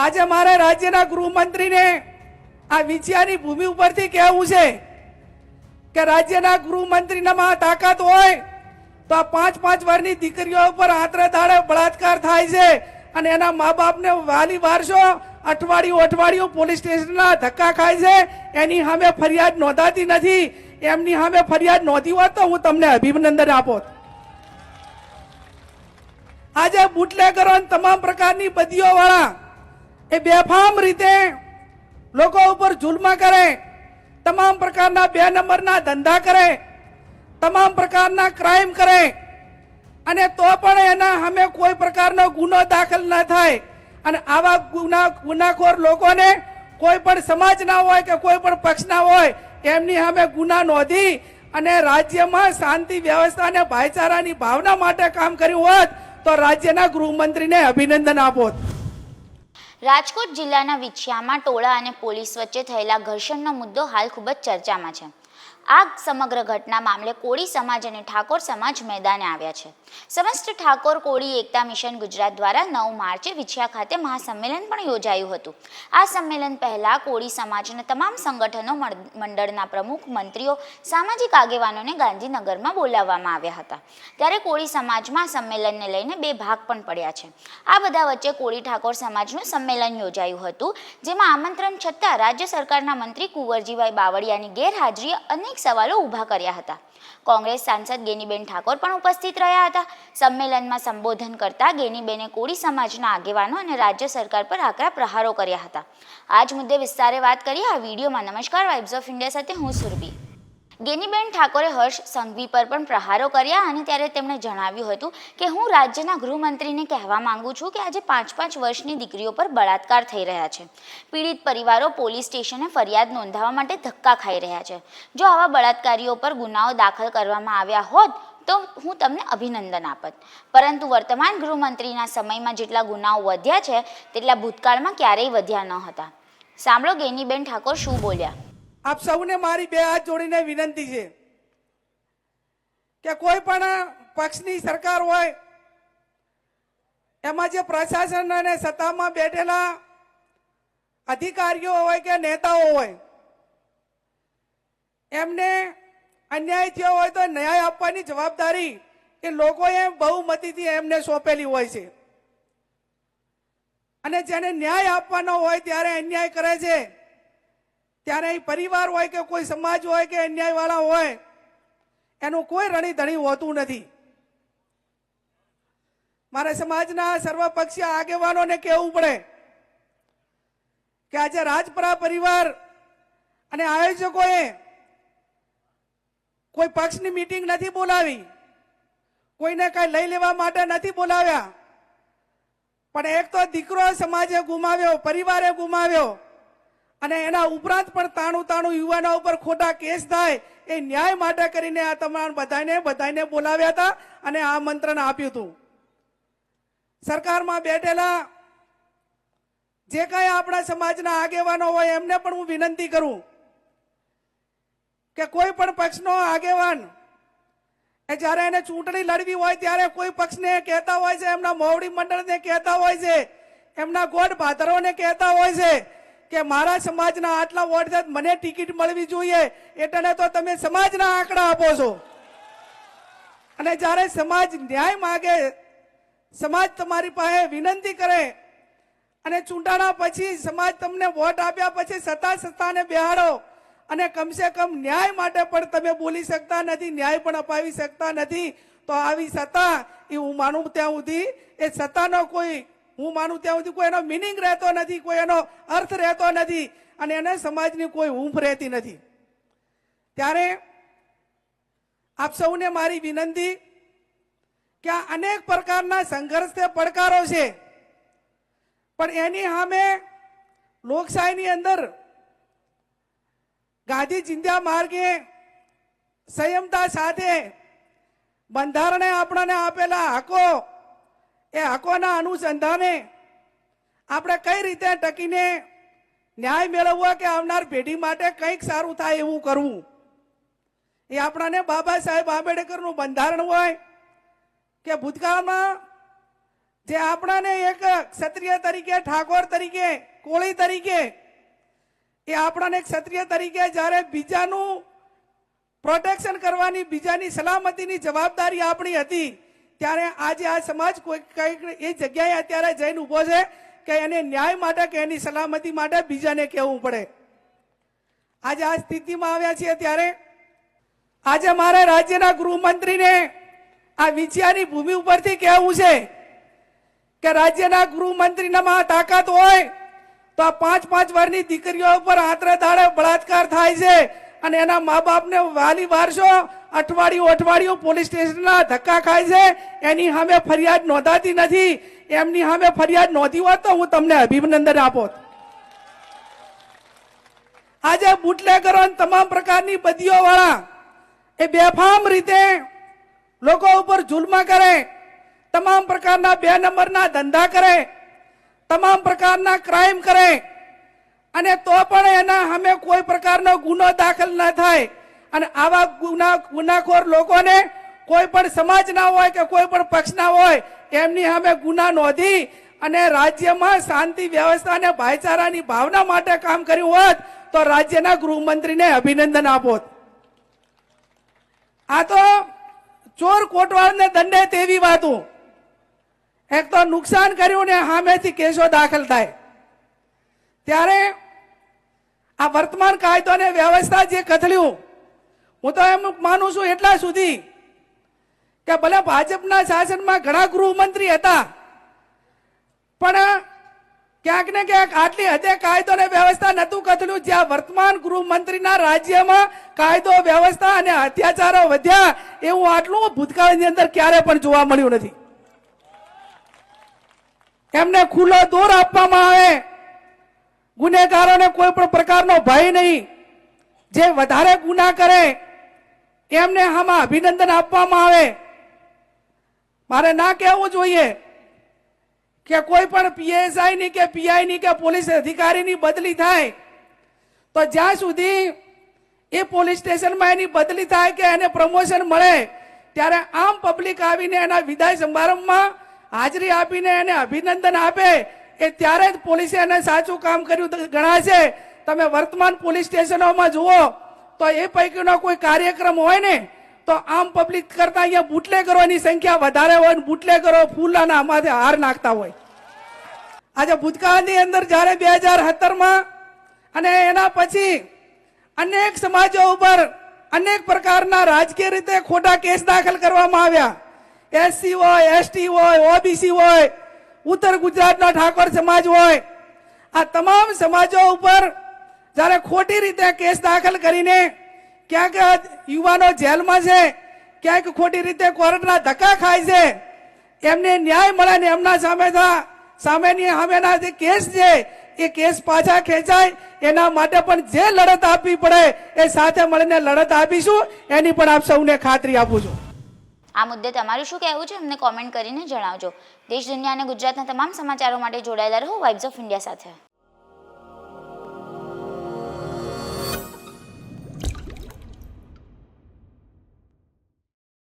આજે મારે રાજ્યના ગૃહમંત્રીને આ વિછિયાની ભૂમિ ઉપરથી કહેવું છે કે રાજ્યના ગૃહમંત્રીનામાં તાકાત હોય તો આ પાંચ પાંચ વર્ષની દીકરીઓ ઉપર આતરે દાડે બળાત્કાર થાય છે અને એના મા બાપને વાલી વારસો, અઠવાડિયું અઠવાડિયું પોલીસ સ્ટેશનના ધક્કા ખાય છે. એની સામે ફરિયાદ નોંધાતી નથી. એમની સામે ફરિયાદ નોંધી હોત તો હું તમને અભિનંદન આપો. આજે બુટલેગરો તમામ પ્રકારની બદીઓ વાળા એ બેફામ રીતે લોકો ઉપર જુલ્મ કરે, તમામ પ્રકારના બે નંબરના ધંધા કરે, તમામ પ્રકારના ક્રાઇમ કરે, અને તો પણ એના સામે કોઈ પ્રકારનો ગુનો દાખલ ન થાય. અને આવા ગુના, ગુનાખોર લોકોને કોઈ પણ સમાજના હોય કે કોઈ પણ પક્ષના હોય, એમની સામે ગુના નોંધી અને રાજ્યમાં શાંતિ, વ્યવસ્થા અને ભાઈચારાની ભાવના માટે કામ કર્યું હોત, તો રાજ્યના ગૃહમંત્રીને અભિનંદન આપોત. રાજકોટ જિલ્લાના વિછિયામાં ટોળા અને પોલીસ વચ્ચે થયેલા ઘર્ષણનો મુદ્દો હાલ ખૂબ જ ચર્ચામાં છે. આ સમગ્ર ઘટના મામલે કોળી સમાજ અને ઠાકોર સમાજ મેદાને આવ્યા છે. સમસ્ત ઠાકોર કોળી એકતા મિશન ગુજરાત દ્વારા નવ માર્ચે વિછિયા ખાતે મહાસંમેલન પણ યોજાયું હતું. આ સંમેલન પહેલાં કોળી સમાજના તમામ સંગઠનો મંડળના પ્રમુખ, મંત્રીઓ, સામાજિક આગેવાનોને ગાંધીનગરમાં બોલાવવામાં આવ્યા હતા. ત્યારે કોળી સમાજમાં સંમેલનને લઈને બે ભાગ પણ પડ્યા છે. આ બધા વચ્ચે કોળી ઠાકોર સમાજનું સંમેલન યોજાયું હતું, જેમાં આમંત્રણ છતાં રાજ્ય સરકારના મંત્રી કુંવરજીભાઈ બાવળિયાની ગેરહાજરીએ અનેક સવાલો ઊભા કર્યા હતા. કોંગ્રેસ સાંસદ ગેનીબેન ઠાકોર પણ ઉપસ્થિત રહ્યા હતા. સંમેલનમાં સંબોધન કરતા ગેનીબેને કોળી સમાજના આગેવાનો અને રાજ્ય સરકાર પર આકરા પ્રહારો કર્યા હતા. આ જ મુદ્દે વિસ્તારે વાત કરીએ આ વિડીયોમાં. નમસ્કાર વાઇબ્સ ઓફ ઇન્ડિયા સાથે હું સુરભી. ગેનીબેન ઠાકોરે હર્ષ સંઘવી પર પણ પ્રહારો કર્યા અને ત્યારે તેમણે જણાવ્યું હતું કે હું રાજ્યના ગૃહમંત્રીને કહેવા માંગુ છું કે આજે પાંચ પાંચ વર્ષની દીકરીઓ પર બળાત્કાર થઈ રહ્યા છે. પીડિત પરિવારો પોલીસ સ્ટેશને ફરિયાદ નોંધાવવા માટે ધક્કા ખાઈ રહ્યા છે. જો આવા બળાત્કારીઓ પર ગુનાઓ દાખલ કરવામાં આવ્યા હોત, તો હું તમને અભિનંદન આપત. પરંતુ વર્તમાન ગૃહમંત્રીના સમયમાં જેટલા ગુનાઓ વધ્યા છે, તેટલા ભૂતકાળમાં ક્યારેય વધ્યા ન હતા. સાંભળો ગેનીબેન ઠાકોર શું બોલ્યા. આપ સૌને મારી બે હાથ જોડીને વિનંતી છે કે કોઈ પણ પક્ષની સરકાર હોય, એમાં જે પ્રશાસન અને સત્તામાં બેઠેલા અધિકારીઓ હોય કે નેતાઓ હોય, એમને અન્યાય થયો હોય તો ન્યાય આપવાની જવાબદારી એ લોકોએ બહુમતીથી એમને સોંપેલી હોય છે. અને જેને ન્યાય આપવાનો હોય ત્યારે અન્યાય કરે છે. ત્યારે એ પરિવાર હોય કે કોઈ સમાજ હોય કે અન્યાય વાળા હોય, એનું કોઈ રણી ધણી હોતું નથી. મારે સમાજના સર્વપક્ષીય આગેવાનોને કહેવું પડે કે આજે રાજપરા પરિવાર અને આયોજકોએ કોઈ પક્ષની મીટિંગ નથી બોલાવી, કોઈને કઈ લઈ લેવા માટે નથી બોલાવ્યા. પણ એક તો દીકરો સમાજે ગુમાવ્યો, પરિવારે ગુમાવ્યો. અને એના ઉપરાંત પણ તાણું તાણું યુવાનો ઉપર ખોટા કેસ થાય, એ ન્યાય માટે કરીને આ તમામ બધાને બધાને બોલાવ્યા હતા અને આમંત્રણ આપ્યું હતું. સરકારમાં બેઠેલા જે કાંઈ આપણા સમાજના આગેવાનો હોય, એમને પણ હું વિનંતી કરું કે કોઈ પણ પક્ષનો આગેવાન એ જ્યારે એને ચૂંટણી લડવી હોય, ત્યારે કોઈ પક્ષને કહેતા હોય છે, એમના મોવડી મંડળને કહેતા હોય છે, એમના ગોડ ભાદરોને કહેતા હોય છે કે મારા સમાજના આટલા વોટ છે, મને ટિકિટ મળવી જોઈએ. એટલે તો તમે સમાજના આંકડા આપો છો. અને જ્યારે સમાજ ન્યાય માગે, સમાજ તમારી પાસે વિનંતી કરે, અને ચૂંટાણા પછી સમાજ તમને વોટ આપ્યા પછી સત્તા સત્તાને બેહાડો, અને કમસે કમ ન્યાય માટે પણ તમે બોલી શકતા નથી, ન્યાય પણ અપાવી શકતા નથી, તો આવી સત્તા, એ હું માનું ત્યાં સુધી, એ સત્તાનો કોઈ હું માનું ત્યાં સુધી કોઈ એનો મિનિંગ રહેતો નથી, કોઈ એનો અર્થ રહેતો નથી અને એને સમાજની કોઈ ઊંફ રહેતી નથી. ત્યારે આપ સૌને મારી વિનંતી કે આ અનેક પ્રકારના સંઘર્ષ પડકારો છે. પણ એની સામે લોકશાહીની અંદર ગાંધી ચિંધ્યા માર્ગે સંયમતા સાથે બંધારણે આપણને આપેલા હકો એ હકોના અનુસંધાને આપણે કઈ રીતે ટકીને ન્યાય મેળવવો કે આવનાર પેઢી માટે કંઈક સારું થાય એવું કરવું? એ આપણાને બાબા સાહેબ આંબેડકરનું બંધારણ હોય કે ભૂતકાળમાં જે આપણાને એક ક્ષત્રિય તરીકે, ઠાકોર તરીકે, કોળી તરીકે, એ આપણાને ક્ષત્રિય તરીકે જ્યારે બીજાનું પ્રોટેક્શન કરવાની, બીજાની સલામતીની જવાબદારી આપણી હતી ત્યારે આજે આ સમાજ કોઈ કંઈક એ જગ્યાએ અત્યારે જઈને ઊભો છે કે એને ન્યાય માટે કે એની સલામતી માટે બીજાને કહેવું પડે. આજે આ સ્થિતિમાં આવ્યા છીએ ત્યારે આજે મારે રાજ્યના ગૃહમંત્રીને આ વિછિયાની ભૂમિ ઉપરથી કહેવું છે કે રાજ્યના ગૃહમંત્રીનામાં તાકાત હોય તો આ પાંચ પાંચ વર્ષની દીકરીઓ ઉપર આંતરે દાડે બળાત્કાર થાય છે અને એના મા બાપને વાલી વારસો અઠવાડિયું અઠવાડિયું પોલીસ સ્ટેશનના ધક્કા ખાય છે. એની સામે ફરિયાદ નોંધાતી નથી. એમની સામે ફરિયાદ નોંધી હોત તો હું તમને અભિનંદન આપોત આજે બુટલેગરો તમામ પ્રકારની બદીઓ વાળા એ બેફામ રીતે લોકો ઉપર જુલ્મ કરે, તમામ પ્રકારના બે નંબરના ધંધા કરે, તમામ પ્રકારના ક્રાઇમ કરે, અને તો પણ એના સામે કોઈ પ્રકારનો ગુનો દાખલ ન થાય. અને આવા ગુના ગુનાખોર લોકોને કોઈ પણ સમાજના હોય કે કોઈ પણ પક્ષના હોય, એમની સામે ગુના નોંધી અને રાજ્યમાં શાંતિ, વ્યવસ્થા અને ભાઈચારાની ભાવના માટે કામ કર્યું હોત, તો રાજ્યના ગૃહમંત્રીને અભિનંદન આપોત આ તો ચોર કોટવાળને દંડે તેવી વાતો. એક તો નુકસાન કર્યું ને સામેથી કેસો દાખલ થાય. ત્યારે આ વર્તમાન કાયદો અને વ્યવસ્થા જે કથળ્યું હું તો એમ માનું છું એટલા સુધી કે ભલે ભાજપના શાસનમાં ઘણા ગૃહમંત્રી હતા, પણ ક્યાંક ને ક્યાંક આટલી હદે કાયદો ને વ્યવસ્થા નતું કથળ્યું જ્યાં વર્તમાન ગૃહમંત્રીના રાજ્યમાં કાયદો, વ્યવસ્થા અને અત્યાચારો વધ્યા, એવું આટલું ભૂતકાળની અંદર ક્યારે પણ જોવા મળ્યું નથી. એમને ખુલ્લો દોર આપવામાં આવે. ગુનેગારોને કોઈ પણ પ્રકારનો ભય નહીં. જે વધારે ગુના કરે એમને આમાં અભિનંદન આપવામાં આવે. મારે ના કહેવું જોઈએ કે કોઈ પણ પીએસઆઈ ની કે પીઆઈ ની કે પોલીસ અધિકારીની બદલી થાય, તો જ્યાં સુધી એ પોલીસ સ્ટેશનમાં એની બદલી થાય કે એને પ્રમોશન મળે, ત્યારે આમ પબ્લિક આવીને એના વિદાય સમારંભમાં હાજરી આપીને એને અભિનંદન આપે, એ ત્યારે જ પોલીસે એને સાચું કામ કર્યું ગણાશે. તમે વર્તમાન પોલીસ સ્ટેશનોમાં જુઓ તો એ પૈકીનો કોઈ કાર્યક્રમ હોય ને, તો આમ પબ્લિક કરતા અહીંયા બુટલેગરોની સંખ્યા વધારે હોય ને બુટલેગરો ફૂલાના માથે હાર નાખતા હોય. આજે ભૂતકાળની અંદર જ્યારે બે હજાર સત્તરમાં અને એના પછી અનેક સમાજો ઉપર અનેક પ્રકારના રાજકીય રીતે ખોટા કેસ દાખલ કરવામાં આવ્યા. એસસી હોય એસટી હોય ઓબીસી હોય, ઉત્તર ગુજરાતના ઠાકોર સમાજ હોય. આ તમામ સમાજો ઉપર જ્યારે ખોટી રીતે કેસ દાખલ કરીને ક્યાંક યુવાનો જેલમાં છે, ક્યાંક ખોટી રીતે કોર્ટના ધક્કા ખાય છે, એમને ન્યાય મળે ને એમના સામે સામેની સામેના જે કેસ છે, એ કેસ પાછા ખેંચાય, એના માટે પણ જે લડત આપવી પડે, એ સાથે મળીને લડત આપીશું, એની પણ આપ સૌને ખાતરી આપું છું. આ મુદ્દે તમારું શું કહેવું છે, અમને કોમેન્ટ કરીને જણાવજો. દેશ, દુનિયા અને ગુજરાતના તમામ સમાચારો માટે જોડાયેલા રહો વાઇબ્સ ઓફ ઇન્ડિયા સાથે.